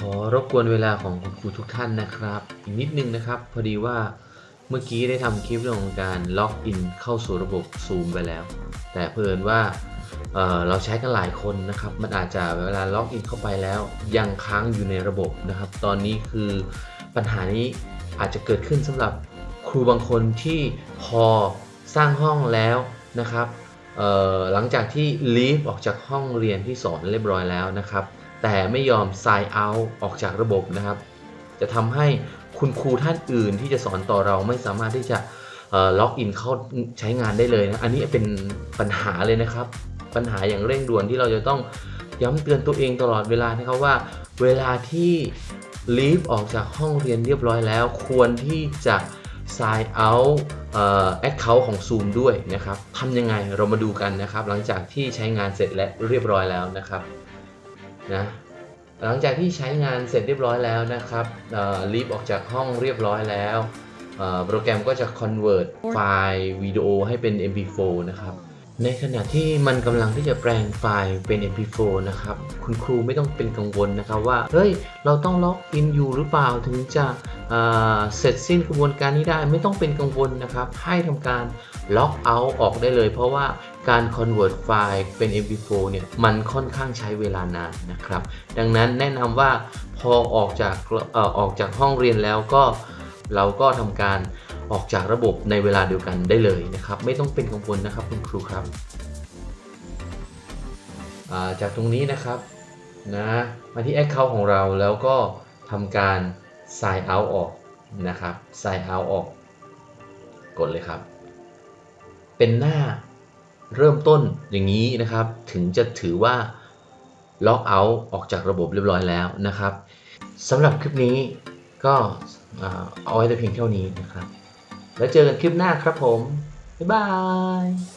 ขอรบกวนเวลาของคุณครูทุกท่านนะครับ อีกนิดนึงนะครับ พอดีว่าเมื่อกี้ได้ทำคลิปเรื่องของการล็อกอินเข้าสู่ระบบ Zoom ไปแล้ว แต่เพิ่นว่าเเราใช้กันหลายคนนะครับ มันอาจจะเวลาล็อกอินเข้าไปแล้ว ยังค้างอยู่ในระบบนะครับ ตอนนี้คือปัญหานี้อาจจะเกิดขึ้นสำหรับครูบางคนที่พอสร้างห้องแล้วนะครับหลังจากที่ leave ออกจากห้องเรียนที่สอนเรียบร้อยแล้วนะครับ แต่ไม่ยอม sign out ออกจากระบบนะครับ จะทำให้คุณครูท่านอื่นที่จะสอนต่อเราไม่สามารถที่จะล็อกอินเข้าใช้งานได้เลยนะ อันนี้เป็นปัญหาเลยนะครับ ปัญหาอย่างเร่งด่วนที่เราจะต้องย้ำเตือนตัวเองตลอดเวลานะครับว่า เวลาที่ leave ออกจากห้องเรียนเรียบร้อยแล้ว ควรที่จะ sign out เอ่อ account ของ Zoom ด้วยนะครับทำยังไงเรามาดูกันนะครับ หลังจากที่ใช้งานเสร็จและเรียบร้อยแล้วนะครับ นะหลังจากที่ใช้งานเสร็จเรียบร้อยแล้วนะครับรีบออกจากห้องเรียบร้อยแล้วเอ่อโปรแกรมก็จะ convert ไฟล์วิดีโอให้เป็น mp4 นะครับ ในขณะที่มันกำลังที่จะแปลงไฟล์เป็น mp4 นะครับ คุณครูไม่ต้องเป็นกังวลนะครับว่า เฮ้ย เราต้องล็อกอินอยู่หรือเปล่าถึงจะเเสร็จสิ้นกระบวนการนี้ได้ไม่ต้องเป็นกังวลนะครับ ให้ทำการล็อกเอาออกได้เลย เพราะว่าการ convert ไฟล์เป็น mp4 เนี่ยมันค่อนข้างใช้เวลานานนะครับ ดังนั้นแนะนำว่าพอออกจากออออกจากห้องเรียนแล้วก็ เราก็ทำการออกจากระบบในเวลาเดียวกันได้เลยนะครับ ไม่ต้องเป็นกังวลนะครับคุณครูครับาจากตรงนี้นะครับนะมาที่ Account ของเราแล้วก็ทำการ sign out ออกนะครับ sign out ออก กดเลยครับ เป็นหน้าเริ่มต้นอย่างนี้นะครับ ถึงจะถือว่าล็อกเอาท์ออกจากระบบเรียบร้อยแล้วนะครับสำหรับคลิปนี้ก็ เอาไว้แต่เพียงเท่านี้นะครับ แล้วเจอกันคลิปหน้าครับผม บ๊ายบาย